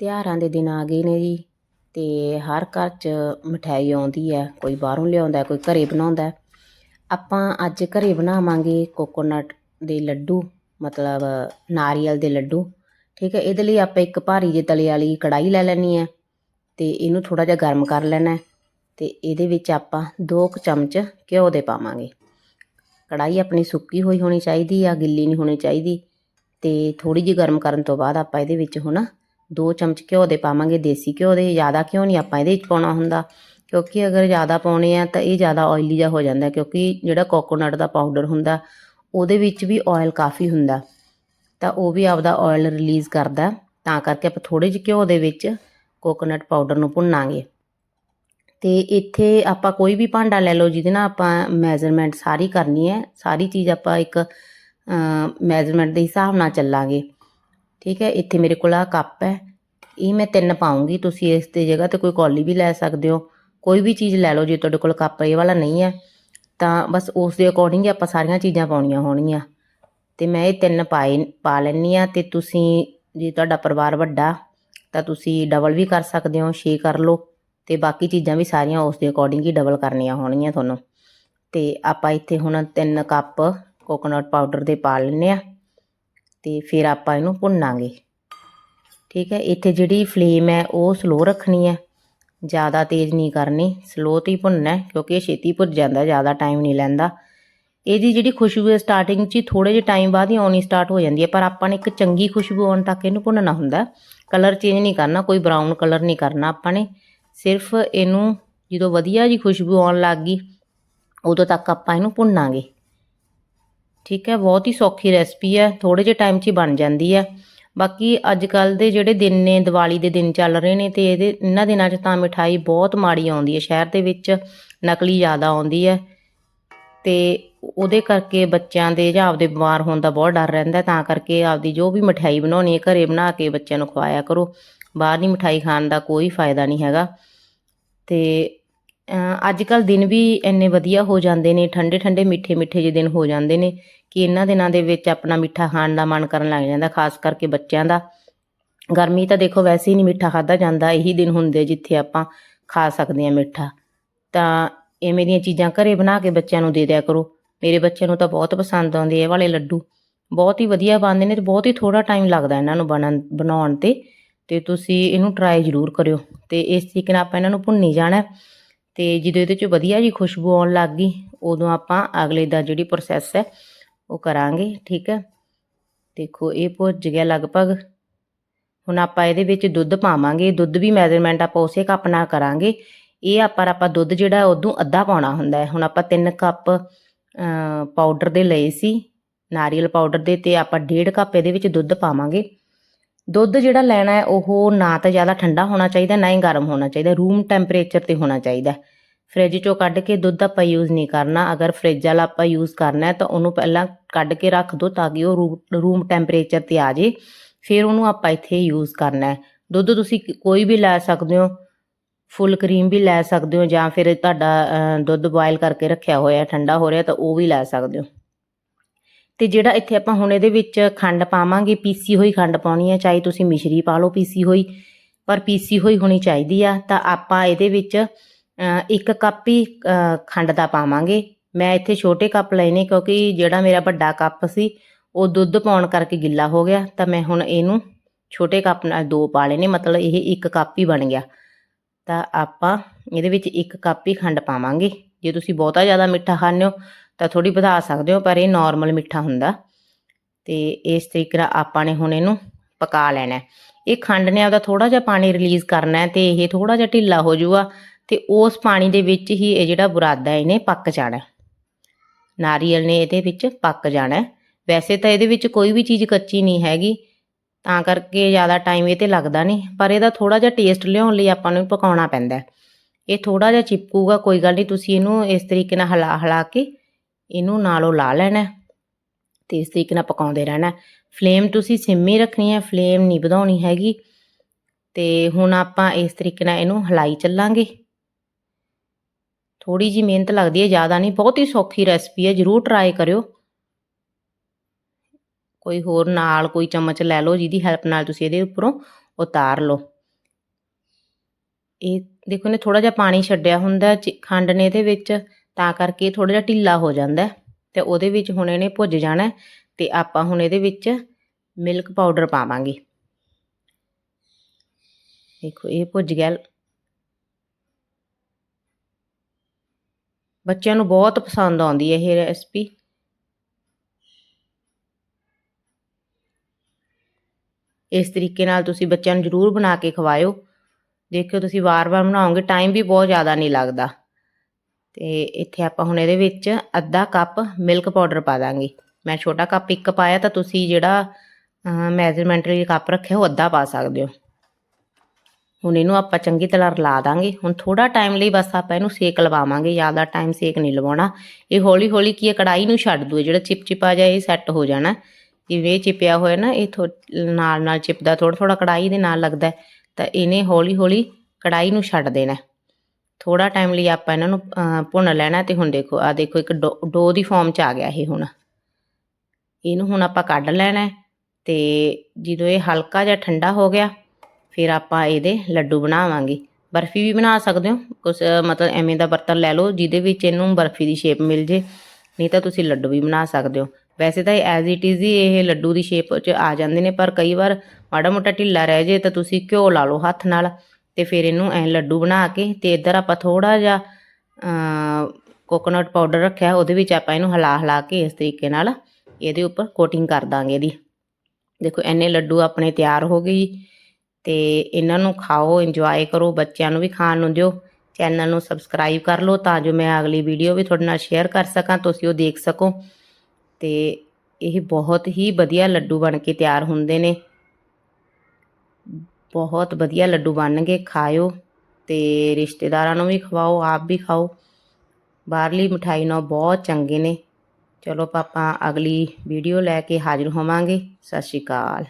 ਤਿਉਹਾਰਾਂ ਦੇ ਦਿਨ ਆ ਗਏ ਨੇ ਜੀ ਅਤੇ ਹਰ ਘਰ 'ਚ ਮਠਿਆਈ ਆਉਂਦੀ ਹੈ, ਕੋਈ ਬਾਹਰੋਂ ਲਿਆਉਂਦਾ, ਕੋਈ ਘਰ ਬਣਾਉਂਦਾ ਆਪਾਂ ਅੱਜ ਘਰ ਬਣਾਵਾਂਗੇ ਕੋਕੋਨਟ ਦੇ ਲੱਡੂ, ਮਤਲਬ ਨਾਰੀਅਲ ਦੇ ਲੱਡੂ, ਠੀਕ ਹੈ। ਇਹਦੇ ਲਈ ਆਪਾਂ ਇੱਕ ਭਾਰੀ ਜਿਹੇ ਤਲੇ ਵਾਲੀ ਕੜਾਹੀ ਲੈ ਲੈਣੀ ਹੈ ਅਤੇ ਇਹਨੂੰ ਥੋੜ੍ਹਾ ਜਿਹਾ ਗਰਮ ਕਰ ਲੈਣਾ ਅਤੇ ਇਹਦੇ ਵਿੱਚ ਆਪਾਂ ਦੋ ਕੁ ਚਮਚ ਘਿਓ ਦੇ ਪਾਵਾਂਗੇ। ਕੜਾਹੀ ਆਪਣੀ ਸੁੱਕੀ ਹੋਈ ਹੋਣੀ ਚਾਹੀਦੀ ਆ, ਗਿੱਲੀ ਨਹੀਂ ਹੋਣੀ ਚਾਹੀਦੀ ਅਤੇ ਥੋੜ੍ਹੀ ਜਿਹੀ ਗਰਮ ਕਰਨ ਤੋਂ ਬਾਅਦ ਆਪਾਂ ਇਹਦੇ ਵਿੱਚ ਹੁਣ ਦੋ ਚਮਚ ਘਿਓ ਦੇ ਪਾਵਾਂਗੇ, ਦੇਸੀ ਘਿਓ ਦੇ, ਜ਼ਿਆਦਾ ਘਿਓ ਨਹੀਂ ਆਪਾਂ ਇਹਦੇ ਵਿੱਚ ਪਾਉਣਾ ਹੁੰਦਾ, ਕਿਉਂਕਿ ਅਗਰ ਜ਼ਿਆਦਾ ਪਾਉਣੇ ਆ ਤਾਂ ਇਹ ਜ਼ਿਆਦਾ ਆਇਲੀ ਜਿਹਾ ਹੋ ਜਾਂਦਾ, ਕਿਉਂਕਿ ਜਿਹੜਾ ਕੋਕੋਨਟ ਦਾ ਪਾਊਡਰ ਹੁੰਦਾ, ਉਹਦੇ ਵਿੱਚ ਵੀ ਆਇਲ ਕਾਫੀ ਹੁੰਦਾ, ਤਾਂ ਉਹ ਵੀ ਆਪਦਾ ਆਇਲ ਰਿਲੀਜ਼ ਕਰਦਾ, ਤਾਂ ਕਰਕੇ ਆਪਾਂ ਥੋੜੇ ਜਿਹੇ ਘਿਓ ਦੇ ਵਿੱਚ ਕੋਕੋਨਟ ਪਾਊਡਰ ਨੂੰ ਭੁੰਨਾਂਗੇ। ਤੇ ਇੱਥੇ ਆਪਾਂ ਕੋਈ ਵੀ ਭਾਂਡਾ ਲੈ ਲਓ, ਜਿਹਦੇ ਨਾਲ ਆਪਾਂ ਮੈਜ਼ਰਮੈਂਟ ਸਾਰੀ ਕਰਨੀ ਹੈ, ਸਾਰੀ ਚੀਜ਼ ਆਪਾਂ ਇੱਕ ਮੈਜ਼ਰਮੈਂਟ ਦੇ ਹਿਸਾਬ ਨਾਲ ਚੱਲਾਂਗੇ। ਠੀਕ ਹੈ, ਇੱਥੇ ਮੇਰੇ ਕੋਲ ਆ ਕੱਪ ਹੈ। ਇਹ ਮੈਂ ਤਿੰਨ ਪਾਉਂਗੀ, ਤੁਸੀਂ ਇਸ ਦੀ ਜਗ੍ਹਾ ਤੇ ਕੋਈ ਕੌਲੀ ਵੀ ਲੈ ਸਕਦੇ ਹੋ। ਕੋਈ ਵੀ ਚੀਜ਼ ਲੈ ਲਓ, ਜੇ ਤੁਹਾਡੇ ਕੋਲ ਕੱਪ ਇਹ ਵਾਲਾ ਨਹੀਂ ਹੈ, ਤਾਂ ਬਸ ਉਸ ਦੇ ਅਕੋਰਡਿੰਗ ਹੀ ਆਪਾਂ ਸਾਰੀਆਂ ਚੀਜ਼ਾਂ ਪਾਉਣੀਆਂ ਹੋਣਗੀਆਂ। ਤੇ ਮੈਂ ਇਹ ਤਿੰਨ ਪਾਏ, ਪਾ ਲੈਣੀ ਆ ਤੇ ਤੁਸੀਂ, ਜੇ ਤੁਹਾਡਾ ਪਰਿਵਾਰ ਵੱਡਾ, ਤਾਂ ਤੁਸੀਂ ਡਬਲ ਵੀ ਕਰ ਸਕਦੇ ਹੋ 6 ਕਰ ਲਓ। ਤੇ ਬਾਕੀ ਚੀਜ਼ਾਂ ਵੀ ਸਾਰੀਆਂ ਉਸ ਦੇ ਅਕੋਰਡਿੰਗ ਹੀ ਡਬਲ ਕਰਨੀਆਂ ਹੋਣਗੀਆਂ ਤੁਹਾਨੂੰ। ਤੇ ਆਪਾਂ ਇੱਥੇ ਹੁਣ ਤਿੰਨ ਕੱਪ ਕੋਕੋਨਟ ਪਾਊਡਰ ਦੇ ਪਾ ਲੈਣੇ ਆ ਤੇ ਫਿਰ ਆਪਾਂ ਇਹਨੂੰ ਭੁੰਨਾਂਗੇ। ਠੀਕ ਹੈ, ਇੱਥੇ ਜਿਹੜੀ ਫਲੇਮ ਹੈ ਉਹ ਸਲੋ ਰੱਖਣੀ ਹੈ। ਜ਼ਿਆਦਾ ਤੇਜ਼ ਨਹੀਂ ਕਰਨੀ ਸਲੋ ਤੇ ਹੀ ਭੁੰਨਣਾ ਕਿਉਂਕਿ ਇਹ ਛੇਤੀ ਭੁੱਜ ਜਾਂਦਾ, ਜ਼ਿਆਦਾ ਟਾਈਮ ਨਹੀਂ ਲੈਂਦਾ। ਇਹਦੀ ਜਿਹੜੀ ਖੁਸ਼ਬੂ ਹੈ ਸਟਾਰਟਿੰਗ 'ਚ ਹੀ ਥੋੜੇ ਜਿਹੇ ਟਾਈਮ ਬਾਅਦ ਹੀ ਆਉਣੀ ਸਟਾਰਟ ਹੋ ਜਾਂਦੀ ਹੈ, ਪਰ ਆਪਾਂ ਨੇ ਇੱਕ ਚੰਗੀ ਖੁਸ਼ਬੂ ਆਉਣ ਤੱਕ ਇਹਨੂੰ ਭੁੰਨਣਾ ਹੁੰਦਾ ਕਲਰ ਚੇਂਜ ਨਹੀਂ ਕਰਨਾ, ਕੋਈ ਬਰਾਊਨ ਕਲਰ ਨਹੀਂ ਕਰਨਾ ਆਪਾਂ ਨੇ। ਸਿਰਫ ਇਹਨੂੰ ਜਦੋਂ ਵਧੀਆ ਜੀ ਖੁਸ਼ਬੂ ਆਉਣ ਲੱਗ ਗਈ, ਉਦੋਂ ਤੱਕ ਆਪਾਂ ਇਹਨੂੰ ਭੁੰਨਾਂਗੇ। ਠੀਕ ਹੈ, ਬਹੁਤ ਹੀ ਸੌਖੀ ਰੈਸਪੀ ਹੈ ਥੋੜੇ ਜਿਹੇ ਟਾਈਮ 'ਚ ਹੀ ਬਣ ਜਾਂਦੀ ਹੈ। ਬਾਕੀ ਅੱਜ ਕੱਲ ਦੇ ਜਿਹੜੇ ਦਿਨ ਨੇ, ਦੀਵਾਲੀ ਦੇ ਦਿਨ ਚੱਲ ਰਹੇ ਨੇ ਤੇ ਇਹਦੇ, ਇਹਨਾਂ ਦਿਨਾਂ 'ਚ ਤਾਂ ਮਿਠਾਈ ਬਹੁਤ ਮਾੜੀ ਆਉਂਦੀ ਹੈ, ਸ਼ਹਿਰ ਦੇ ਵਿੱਚ ਨਕਲੀ ਜ਼ਿਆਦਾ ਆਉਂਦੀ ਹੈ। ਤੇ ਉਹਦੇ ਕਰਕੇ ਬੱਚਿਆਂ ਦੇ ਜਾਂ ਆਪਦੇ ਬਿਮਾਰ ਹੋਣ ਦਾ ਬਹੁਤ ਡਰ ਰਹਿੰਦਾ ਤਾਂ ਕਰਕੇ ਆਪਦੀ ਜੋ ਵੀ ਮਠਿਆਈ ਬਣਾਉਣੀ ਹੈ, ਘਰੇ ਬਣਾ ਕੇ ਬੱਚਿਆਂ ਨੂੰ ਖਵਾਇਆ ਕਰੋ। ਬਾਹਰ ਬਾਹਰਲੀ ਮਠਾਈ ਖਾਣ ਦਾ ਕੋਈ ਫਾਇਦਾ ਨਹੀਂ ਹੈਗਾ। ਤੇ ਅੱਜ ਕੱਲ ਦਿਨ ਵੀ ਇੰਨੇ ਵਧੀਆ ਹੋ ਜਾਂਦੇ ਨੇ ਠੰਡੇ ਠੰਡੇ ਮਿੱਠੇ ਮਿੱਠੇ ਜਿਹੇ ਦਿਨ ਹੋ ਜਾਂਦੇ ਨੇ ਕਿ ਇਹਨਾਂ ਦਿਨਾਂ ਦੇ ਵਿੱਚ ਆਪਣਾ ਮਿੱਠਾ ਖਾਣ ਦਾ ਮਨ ਕਰਨ ਲੱਗ ਜਾਂਦਾ, ਖਾਸ ਕਰਕੇ ਬੱਚਿਆਂ ਦਾ। ਗਰਮੀ ਤਾਂ ਦੇਖੋ ਵੈਸੇ ਹੀ ਨਹੀਂ ਮਿੱਠਾ ਖਾਦਾ ਜਾਂਦਾ, ਇਹੀ ਦਿਨ ਹੁੰਦੇ ਜਿੱਥੇ ਆਪਾਂ ਖਾ ਸਕਦੇ ਹਾਂ ਮਿੱਠਾ। ਤਾਂ ਐਵੇਂ ਦੀਆਂ ਚੀਜ਼ਾਂ ਘਰੇ ਬਣਾ ਕੇ ਬੱਚਿਆਂ ਨੂੰ ਦੇ ਦਿਆ ਕਰੋ। ਮੇਰੇ ਬੱਚਿਆਂ ਨੂੰ ਤਾਂ ਬਹੁਤ ਪਸੰਦ ਆਉਂਦੇ, ਇਹ ਵਾਲੇ ਲੱਡੂ। ਬਹੁਤ ਹੀ ਵਧੀਆ ਬਣਦੇ ਨੇ ਤੇ ਬਹੁਤ ਹੀ ਥੋੜਾ ਟਾਈਮ ਲੱਗਦਾ ਇਹਨਾਂ ਨੂੰ ਬਣਨ, ਬਣਾਉਣ ਤੇ। ਤੇ ਤੁਸੀਂ ਇਹਨੂੰ ਟਰਾਈ ਜ਼ਰੂਰ ਕਰਿਓ ਤੇ ਇਸ ਤਰੀਕੇ ਨਾਲ ਆਪਾਂ ਇਹਨਾਂ ਨੂੰ ਭੁੰਨੀ ਜਾਣਾ। ਤੇ ਜਦੋਂ ਇਹਦੇ ਚ ਵਧੀਆ ਜੀ ਖੁਸ਼ਬੂ ਆਉਣ ਲੱਗ ਗਈ, ਉਦੋਂ ਆਪਾਂ ਅਗਲੇ ਦਾ ਜਿਹੜੀ ਪ੍ਰੋਸੈਸ ਹੈ, ਉਹ ਕਰਾਂਗੇ, ਠੀਕ ਹੈ? ਦੇਖੋ, ਇਹ ਭੁੱਜ ਗਿਆ ਲਗਭਗ। ਹੁਣ ਆਪਾਂ ਇਹਦੇ ਵਿੱਚ ਦੁੱਧ ਪਾਵਾਂਗੇ, ਦੁੱਧ ਵੀ ਮੈਜ਼ਰਮੈਂਟ ਆਪਾਂ ਉਸੇ ਕੱਪ ਨਾਲ ਕਰਾਂਗੇ। ਇਹ ਆਪਾਂ ਆਪਾਂ ਦੁੱਧ ਜਿਹੜਾ ਉਦੋਂ ਅੱਧਾ ਪਾਉਣਾ ਹੁੰਦਾ ਹੈ। ਹੁਣ ਆਪਾਂ 3 ਕੱਪ ਪਾਊਡਰ ਦੇ ਲਏ ਸੀ, ਨਾਰੀਅਲ ਪਾਊਡਰ ਦੇ ਤੇ ਆਪਾਂ 1.5 ਕੱਪ ਇਹਦੇ ਵਿੱਚ ਦੁੱਧ ਪਾਵਾਂਗੇ। ਦੁੱਧ ਜਿਹੜਾ ਲੈਣਾ ਹੈ, ਉਹ ਨਾ ਤਾਂ ਜ਼ਿਆਦਾ ਠੰਡਾ ਹੋਣਾ ਚਾਹੀਦਾ, ਨਾ ਹੀ ਗਰਮ ਹੋਣਾ ਚਾਹੀਦਾ ਰੂਮ ਟੈਂਪਰੇਚਰ ਤੇ ਹੋਣਾ ਚਾਹੀਦਾ ਫ੍ਰਿਜ ਚੋਂ ਕੱਢ ਕੇ ਦੁੱਧ ਆਪਾਂ ਯੂਜ਼ ਨਹੀਂ ਕਰਨਾ, ਅਗਰ ਫ੍ਰਿਜ ਵਾਲਾ ਆਪਾਂ ਯੂਜ਼ ਕਰਨਾ ਹੈ, ਤਾਂ ਉਹਨੂੰ ਪਹਿਲਾਂ ਕੱਢ ਕੇ ਰੱਖ ਦਿਓ ਤਾਂ ਕਿ ਉਹ ਰੂਮ ਟੈਂਪਰੇਚਰ ਤੇ ਆ ਜੇ, ਫਿਰ ਉਹਨੂੰ ਆਪਾਂ ਇੱਥੇ ਯੂਜ਼ ਕਰਨਾ ਹੈ। ਦੁੱਧ ਤੁਸੀਂ ਕੋਈ ਵੀ ਲੈ ਸਕਦੇ ਹੋ ਫੁੱਲ ਕਰੀਮ ਵੀ ਲੈ ਸਕਦੇ ਹੋ ਜਾਂ ਫਿਰ ਤੁਹਾਡਾ ਦੁੱਧ ਬੋਇਲ ਕਰਕੇ ਰੱਖਿਆ ਹੋਇਆ, ਠੰਡਾ ਹੋ ਰਿਹਾ ਤਾਂ ਉਹ ਵੀ ਲੈ ਸਕਦੇ ਹੋ। ਤੇ ਜਿਹੜਾ ਇੱਥੇ ਆਪਾਂ ਹੁਣ ਇਹਦੇ ਵਿੱਚ ਖੰਡ ਪਾਵਾਂਗੇ, ਪੀਸੀ ਹੋਈ ਖੰਡ ਪਾਉਣੀ ਹੈ ਚਾਹੇ ਤੁਸੀਂ ਮਿਸ਼ਰੀ ਪਾ ਲਓ ਪੀਸੀ ਹੋਈ, ਪਰ ਪੀਸੀ ਹੋਈ ਹੋਣੀ ਚਾਹੀਦੀ ਆ, ਤਾਂ ਆਪਾਂ ਇਹਦੇ ਵਿੱਚ ਇੱਕ ਕੱਪ ਹੀ ਖੰਡ ਦਾ ਪਾਵਾਂਗੇ। ਮੈਂ ਇੱਥੇ ਛੋਟੇ ਕੱਪ ਲਏ ਨੇ, ਕਿਉਂਕਿ ਜਿਹੜਾ ਮੇਰਾ ਵੱਡਾ ਕੱਪ ਸੀ, ਉਹ ਦੁੱਧ ਪਾਉਣ ਕਰਕੇ ਗਿੱਲਾ ਹੋ ਗਿਆ, ਤਾਂ ਮੈਂ ਹੁਣ ਇਹਨੂੰ ਛੋਟੇ ਕੱਪ ਨਾਲ ਦੋ ਪਾ ਲਏ ਨੇ, ਮਤਲਬ ਇਹ ਇੱਕ ਕੱਪ ਹੀ ਬਣ ਗਿਆ। ਤਾਂ ਆਪਾਂ ਇਹਦੇ ਵਿੱਚ ਇੱਕ ਕੱਪ ਹੀ ਖੰਡ ਪਾਵਾਂਗੇ। ਜੇ ਤੁਸੀਂ ਬਹੁਤਾ ਜ਼ਿਆਦਾ ਮਿੱਠਾ ਖਾਂਦੇ ਹੋ ਤਾਂ ਥੋੜੀ ਵਧਾ ਸਕਦੇ ਹੋ, ਪਰ ਇਹ ਨਾਰਮਲ ਮਿੱਠਾ ਹੁੰਦਾ। ਤੇ ਇਸ ਤਰੀਕੇ ਨਾਲ ਆਪਾਂ ਨੇ ਹੁਣ ਇਹਨੂੰ ਪਕਾ ਲੈਣਾ। ਇਹ ਖੰਡ ਨੇ ਆਪਦਾ ਥੋੜਾ ਜਿਹਾ ਪਾਣੀ ਰਿਲੀਜ਼ ਕਰਨਾ ਹੈ ਤੇ ਇਹ ਥੋੜਾ ਜਿਹਾ ਢਿੱਲਾ ਹੋ ਜਾਊਗਾ ਤੇ ਉਸ ਪਾਣੀ ਦੇ ਵਿੱਚ ਹੀ ਇਹ ਜਿਹੜਾ ਬੁਰਾਦਾ ਇਹਨੇ ਪੱਕ ਜਾਣਾ ਨਾਰੀਅਲ ਨੇ ਇਹਦੇ ਵਿੱਚ ਪੱਕ ਜਾਣਾ ਵੈਸੇ ਤਾਂ ਇਹਦੇ ਵਿੱਚ ਕੋਈ ਵੀ ਚੀਜ਼ ਕੱਚੀ ਨਹੀਂ ਹੈਗੀ, ਤਾਂ ਕਰਕੇ ਜ਼ਿਆਦਾ ਟਾਈਮ ਇਹ ਤੇ ਲੱਗਦਾ ਨਹੀਂ, ਪਰ ਇਹਦਾ ਥੋੜਾ ਜਿਹਾ ਟੇਸਟ ਲਿਆਉਣ ਲਈ ਆਪਾਂ ਨੂੰ ਪਕਾਉਣਾ ਪੈਂਦਾ ਇਹ ਥੋੜਾ ਜਿਹਾ ਚਿਪਕੂਗਾ, ਕੋਈ ਗੱਲ ਨਹੀਂ, ਤੁਸੀਂ ਇਹਨੂੰ ਇਸ ਤਰੀਕੇ ਨਾਲ ਹਲਾ ਹਲਾ ਕੇ ਇਹਨੂੰ ਨਾਲੋਂ ਲਾ ਲੈਣਾ ਤੇ ਇਸ ਤਰੀਕੇ ਨਾਲ ਪਕਾਉਂਦੇ ਰਹਿਣਾ ਫਲੇਮ ਤੁਸੀਂ ਸਿਮ ਹੀ ਰੱਖਣੀ ਹੈ, ਫਲੇਮ ਨਹੀਂ ਵਧਾਉਣੀ ਹੈਗੀ। ਤੇ ਹੁਣ ਆਪਾਂ ਇਸ ਤਰੀਕੇ ਨਾਲ ਇਹਨੂੰ ਹਲਾਈ ਚੱਲਾਂਗੇ। ਥੋੜੀ ਜੀ ਮਿਹਨਤ ਲੱਗਦੀ ਹੈ, ਜ਼ਿਆਦਾ ਨਹੀਂ, ਬਹੁਤ ਹੀ ਸੌਖੀ ਰੈਸਪੀ ਹੈ, ਜਰੂਰ ਟਰਾਈ ਕਰਿਓ। ਕੋਈ ਹੋਰ ਨਾਲ ਕੋਈ ਚਮਚ ਲੈ ਲਓ, ਜਿਹਦੀ ਹੈਲਪ ਨਾਲ ਤੁਸੀਂ ਇਹਦੇ ਉੱਪਰੋਂ ਉਤਾਰ ਲਓ। ਇਹ ਦੇਖੋ ਨੇ ਥੋੜਾ ਜਿਹਾ ਪਾਣੀ ਛੱਡਿਆ ਹੁੰਦਾ ਚ- ਖੰਡ ਨੇ ਇਹਦੇ ਵਿੱਚ। ਤਾਂ ਕਰਕੇ ਥੋੜਾ ਜਿਹਾ ਢਿੱਲਾ ਹੋ ਜਾਂਦਾ ਹੈ ਤੇ ਉਹਦੇ ਵਿੱਚ ਹੁਣ ਇਹਨੇ ਭੁੱਜ ਜਾਣਾ ਹੈ ਤੇ ਆਪਾਂ ਹੁਣ ਇਹਦੇ ਵਿੱਚ ਮਿਲਕ ਪਾਊਡਰ ਪਾਵਾਂਗੇ। ਦੇਖੋ, ਇਹ ਭੁੱਜ ਗਿਆ। ਬੱਚਿਆਂ ਨੂੰ ਬਹੁਤ ਪਸੰਦ ਆਉਂਦੀ ਹੈ ਇਹ ਰੈਸਪੀ ਇਸ ਤਰੀਕੇ ਨਾਲ ਤੁਸੀਂ ਬੱਚਿਆਂ ਨੂੰ ਜ਼ਰੂਰ ਬਣਾ ਕੇ ਖਵਾਇਓ। ਦੇਖਿਓ, ਤੁਸੀਂ ਵਾਰ-ਵਾਰ ਬਣਾਓਗੇ ਟਾਈਮ ਵੀ ਬਹੁਤ ਜ਼ਿਆਦਾ ਨਹੀਂ ਲੱਗਦਾ। ਤੇ ਇੱਥੇ ਆਪਾਂ ਹੁਣ ਇਹਦੇ ਵਿੱਚ ਅੱਧਾ ਕੱਪ ਮਿਲਕ ਪਾਊਡਰ ਪਾ ਦਾਂਗੇ। ਮੈਂ ਛੋਟਾ ਕੱਪ ਇੱਕ ਪਾਇਆ ਤਾਂ ਤੁਸੀਂ ਜਿਹੜਾ ਮੈਜ਼ਰਮੈਂਟ ਲਈ ਕੱਪ ਰੱਖਿਆ ਉਹ ਅੱਧਾ ਪਾ ਸਕਦੇ ਹੋ। ਹੁਣ ਇਹਨੂੰ ਆਪਾਂ ਚੰਗੀ ਤਰ੍ਹਾਂ ਰਲਾ ਦਾਂਗੇ। ਹੁਣ ਥੋੜਾ ਟਾਈਮ ਲਈ ਬਸ ਆਪਾਂ ਇਹਨੂੰ ਸੇਕ ਲਵਾਵਾਂਗੇ। ਜ਼ਿਆਦਾ ਟਾਈਮ ਸੇਕ ਨਹੀਂ ਲਵਾਉਣਾ। ਇਹ ਹੌਲੀ ਹੌਲੀ ਕੀ ਹੈ ਕੜਾਈ ਨੂੰ ਛੱਡ ਦੂਏ ਜਿਹੜਾ ਚਿਪਚਿਪਾ ਜਾਏ ਇਹ ਸੈੱਟ ਹੋ ਜਾਣਾ। ਜਿਵੇਂ ਇਹ ਚਿਪਿਆ ਹੋਇਆ ਨਾ, ਇਹ ਥੋ- ਨਾਲ ਨਾਲ ਚਿਪਦਾ ਥੋੜਾ ਥੋੜਾ ਕੜਾਈ ਦੇ ਨਾਲ ਲੱਗਦਾ ਤਾਂ ਇਹਨੇ ਹੌਲੀ ਹੌਲੀ ਕੜਾਈ ਨੂੰ ਛੱਡ ਦੇਣਾ ਥੋੜਾ ਟਾਈਮ ਲਈ ਆਪਾਂ ਇਹਨਾਂ ਨੂੰ ਅਹ, ਭੁੰਨ ਲੈਣਾ ਤੇ ਹੁਣ ਦੇਖੋ ਆ ਦੇਖੋ ਇੱਕ ਡੋ ਡੋ ਦੀ ਫਾਰਮ ਚ ਆ ਗਿਆ ਇਹ ਹੁਣ। ਇਹਨੂੰ ਹੁਣ ਆਪਾਂ ਕੱਢ ਲੈਣਾ ਤੇ ਜਦੋਂ ਇਹ ਹਲਕਾ ਜਿਹਾ ਠੰਡਾ ਹੋ ਗਿਆ ਫਿਰ ਆਪਾਂ ਇਹਦੇ ਲੱਡੂ ਬਣਾਵਾਂਗੇ। ਬਰਫੀ ਵੀ ਬਣਾ ਸਕਦੇ ਹੋ ਕੁਛ ਮਤਲਬ ਐਵੇਂ ਦਾ ਬਰਤਨ ਲੈ ਲਓ ਜਿਹਦੇ ਵਿੱਚ ਇਹਨੂੰ ਬਰਫੀ ਦੀ ਸ਼ੇਪ ਮਿਲ ਜੇ ਨਹੀਂ ਤਾਂ ਤੁਸੀਂ ਲੱਡੂ ਵੀ ਬਣਾ ਸਕਦੇ ਹੋ। ਵੈਸੇ ਤਾਂ ਐਜ਼ ਇਟ ਇਜ਼ ਹੀ ਇਹ ਲੱਡੂ ਦੀ ਸ਼ੇਪ 'ਚ ਆ ਜਾਂਦੇ ਨੇ ਪਰ ਕਈ ਵਾਰ ਮਾੜਾ ਮੋਟਾ ਢਿੱਲਾ ਰਹਿ ਜੇ ਤਾਂ ਤੁਸੀਂ ਘਿਓ ਲਾ ਲਓ ਹੱਥ ਨਾਲ। ਤੇ ਫਿਰ ਇਹਨੂੰ ਐ ਲੱਡੂ ਬਣਾ ਕੇ ਤੇ ਇੱਧਰ ਆਪਾਂ ਥੋੜਾ ਜਿਹਾ ਕੋਕੋਨਟ ਪਾਊਡਰ ਰੱਖਿਆ, ਉਹਦੇ ਵਿੱਚ ਆਪਾਂ ਇਹਨੂੰ ਹਿਲਾ ਹਿਲਾ ਕੇ ਇਸ ਤਰੀਕੇ ਨਾਲ ਇਹਦੇ ਉੱਪਰ ਕੋਟਿੰਗ ਕਰ ਦਾਂਗੇ ਇਹਦੀ। ਦੇਖੋ ਐਨੇ ਲੱਡੂ ਆਪਣੇ ਤਿਆਰ ਹੋ ਗਏ ਜੀ ਤੇ ਇਹਨਾਂ ਨੂੰ ਖਾਓ ਇੰਜੋਏ ਕਰੋ, ਬੱਚਿਆਂ ਨੂੰ ਵੀ ਖਾਣ ਨੂੰ ਦਿਓ। ਚੈਨਲ ਨੂੰ ਸਬਸਕ੍ਰਾਈਬ ਕਰ ਲਓ ਤਾਂ ਜੋ ਮੈਂ ਅਗਲੀ ਵੀਡੀਓ ਵੀ ਤੁਹਾਡੇ ਨਾਲ ਸ਼ੇਅਰ ਕਰ ਸਕਾਂ, ਤੁਸੀਂ ਉਹ ਦੇਖ ਸਕੋ। ਤੇ ਇਹ ਬਹੁਤ ਹੀ ਵਧੀਆ ਲੱਡੂ ਬਣ ਕੇ ਤਿਆਰ ਹੁੰਦੇ ਨੇ। ਬਹੁਤ ਵਧੀਆ ਲੱਡੂ ਬਣਨਗੇ ਖਾਇਓ ਤੇ ਰਿਸ਼ਤੇਦਾਰਾਂ ਨੂੰ ਵੀ ਖਵਾਓ, ਆਪ ਵੀ ਖਾਓ। ਬਾਹਰਲੀ ਮਠਾਈ ਨਾਲ ਬਹੁਤ ਚੰਗੇ ਨੇ। ਚਲੋ ਪਾਪਾ ਅਗਲੀ ਵੀਡੀਓ ਲੈ ਕੇ ਹਾਜ਼ਰ ਹੋਵਾਂਗੇ। ਸਤਿ ਸ਼੍ਰੀ ਅਕਾਲ।